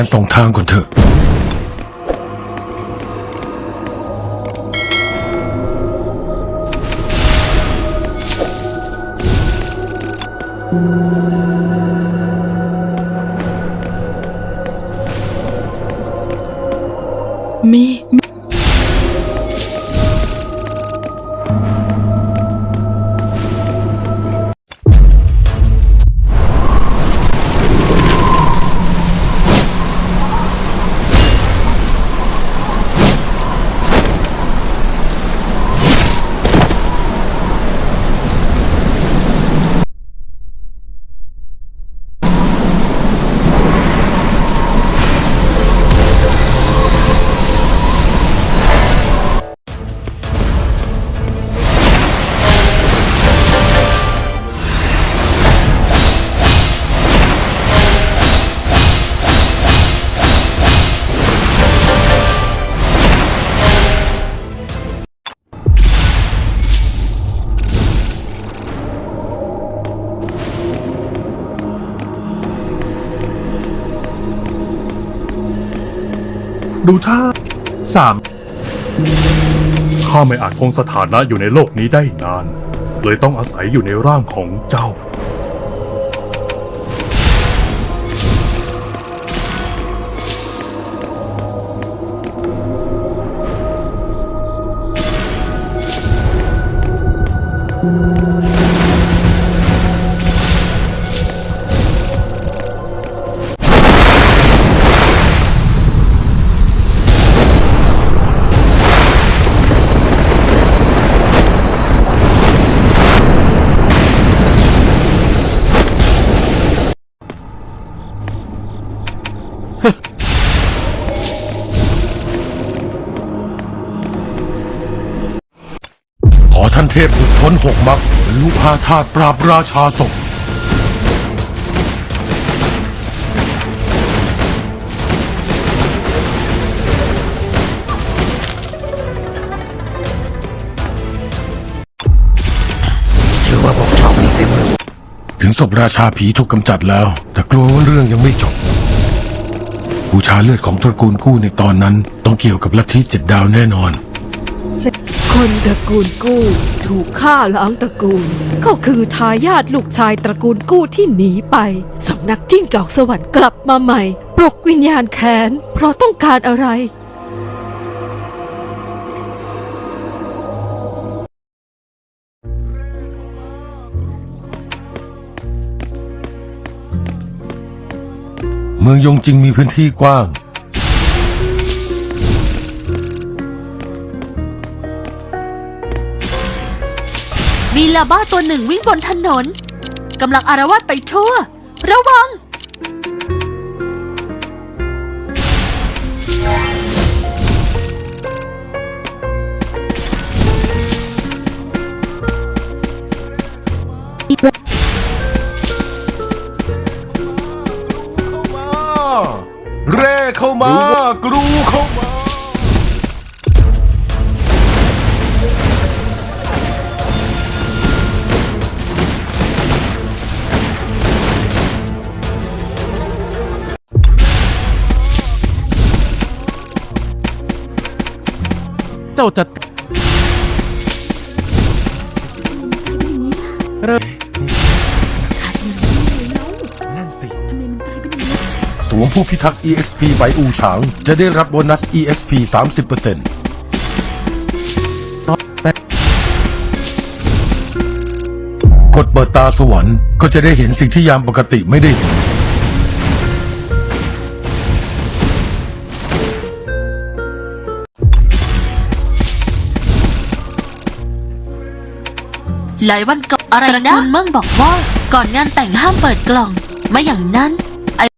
นส่งทางก่อนเถอะ มี ดูท่าสามข้าไม่อาจคงสถานะอยู่ในโลกนี้ได้นาน เลยต้องอาศัยอยู่ในร่างของเจ้าข อท่านเทพหลุดพ้นหกมักบรรลุพาธาตุปราบราชาศพถือว่าพวกเจ้ามีฝีมือถึงศพราชาผีถูกกำจัดแล้ว แต่กลัวว่าเรื่องยังไม่จบ บูชาเลือดของตระกูลกู้ในตอนนั้น ต้องเกี่ยวกับลัทธิเจ็ดดาวแน่นอน คนตระกูลกู้ ถูกฆ่าล้างตระกูล ก็คือทายาทลูกชายตระกูลกู้ที่หนีไป สำนักจิ้งจอกสวรรค์กลับมาใหม่ ปลุกวิญญาณแค้นเพราะต้องการอะไรเมืองยงจริงมีพื้นที่กว้าง มีลาบ้าตัวหนึ่งวิ่งบนถนนกำลังอารวาสไปทั่ว ระวัง เร่เข้ามากรูเข้ามา เจ้าจะเริ่มนั่นสิสวมผู้พิทักษ์ EXP ใบอูฉาง จะได้รับโบนัส EXP 30%กดเปิดตาสวรรค์ก็จะได้เห็นสิ่งที่ยามปกติไม่ได้เห็น หลายวันก่อนอะไรนะคุณเมิ่งบอกว่าก่อนงานแต่งห้ามเปิดกล่อง ไม่อย่างนั้น